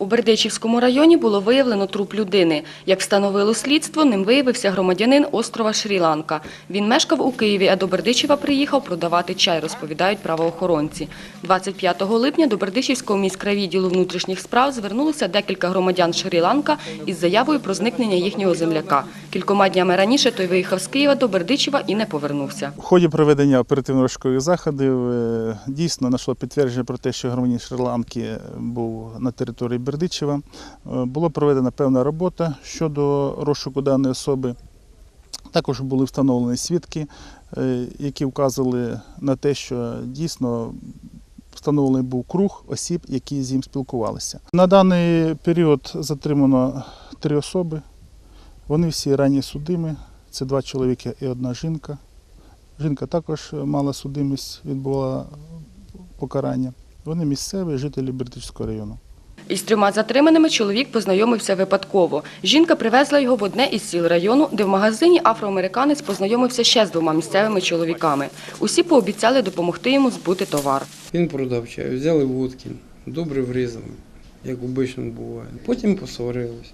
У Бердичівському районі було виявлено труп людини. Як встановило слідство, ним виявився громадянин острова Шрі-Ланка. Він мешкав у Києві, а до Бердичева приїхав продавати чай, розповідають правоохоронці. 25 липня до Бердичівського міськрайвідділу внутрішніх справ звернулося декілька громадян Шрі-Ланка із заявою про зникнення їхнього земляка. Кількома днями раніше той виїхав з Києва до Бердичева і не повернувся. В ході проведення оперативно-розшукових заходів е, дійсно знайшло підтвердження про те, що громадянин Шри-Ланки був на території Бердичева. Е, Була проведена певна робота щодо розшуку даної особи. Також були встановлені свідки, е, які вказували на те, що дійсно встановлений був круг осіб, які з ним спілкувалися. На даний період затримано три особи. Вони всі ранні судимі. Це два чоловіки і одна жінка. Жінка також мала судимість, відбувала покарання. Вони місцеві жителі Бердичівського району. Із трьома затриманими чоловік познайомився випадково. Жінка привезла його в одне із сіл району, де в магазині афроамериканець познайомився ще з двома місцевими чоловіками. Усі пообіцяли допомогти йому збути товар. Він продав чай, взяли водки, добре врізали, як обично буває. Потім посварились.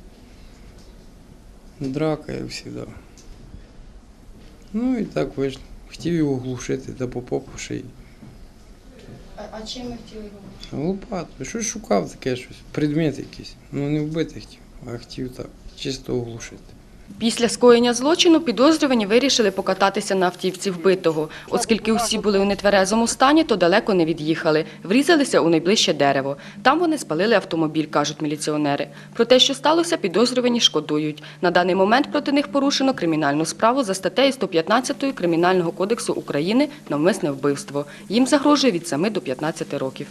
Драка, як завжди. Ну і так вийшло. Хотів його глушити та попав по шиї. А чим ми хотіли його? Лопату. Щось шукав таке щось, предмет якийсь. Ну не вбити хотів, а хотів так, чисто оглушити. Після скоєння злочину підозрювані вирішили покататися на автівці вбитого. Оскільки усі були у нетверезому стані, то далеко не від'їхали. Врізалися у найближче дерево. Там вони спалили автомобіль, кажуть міліціонери. Про те, що сталося, підозрювані шкодують. На даний момент проти них порушено кримінальну справу за статтею 115 Кримінального кодексу України «Навмисне вбивство». Їм загрожує від 7 до 15 років.